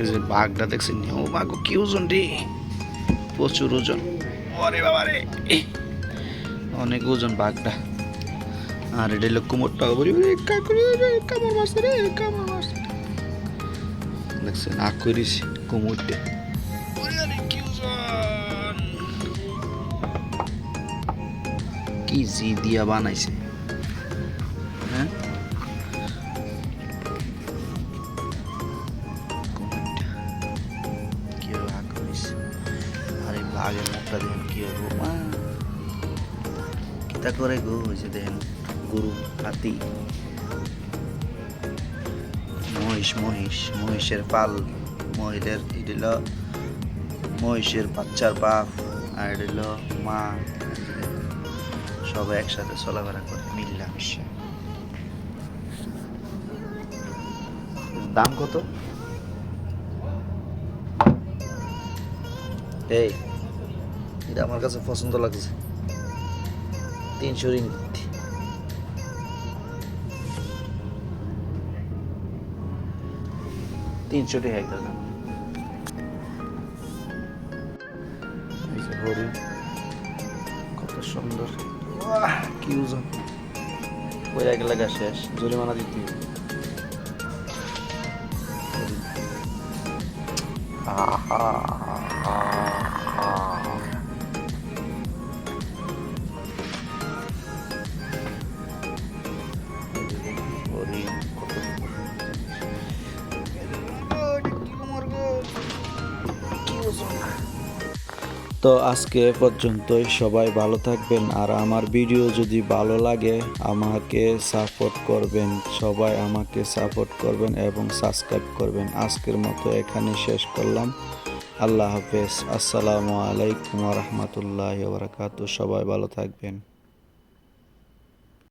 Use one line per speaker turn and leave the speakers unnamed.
এই যে বাঘটা দেখছেন? ও বাঘ কি ওজন রে? প্রচুর ওজন। ওরে বাবা রে। অনেক ওজন বাঘটা। আর এটা হলো কুমোরটা বলি কামড় মারছে রে, কামড় মারছে। দেখছেন, আগ করিস কুমোরটা। কি জি দিয়া বানাইছে। বাঘের মুখটা দেখেন কি হবে কিতা করে গো হয়েছে দেখেন গরু, হাতি। মহিষ মহিষ, মহিষের পাল। মহিষের এটিল মহিষের বাচ্চার বাপ আর এটিল মা। সবাই একসাথে চলাফেরা করে মিল্লা মিশা দাম কত? এই। এটা আমার কাছে পছন্দ লাগছে। তিনশো হরিণ কত সুন্দর। ওই জরিমানা দিতে আহা। তো আজকে পর্যন্তই। সবাই ভালো থাকবেন আর আমার ভিডিও যদি ভালো লাগে, আমাকে সাপোর্ট করবেন। সবাই আমাকে সাপোর্ট করবেন এবং সাবস্ক্রাইব করবেন। আজকের মতো এখানে শেষ করলাম। আল্লাহ হাফেজ। আসসালামু আলাইকুম রহমতুল্লাহ বরকাত সবাই ভালো থাকবেন।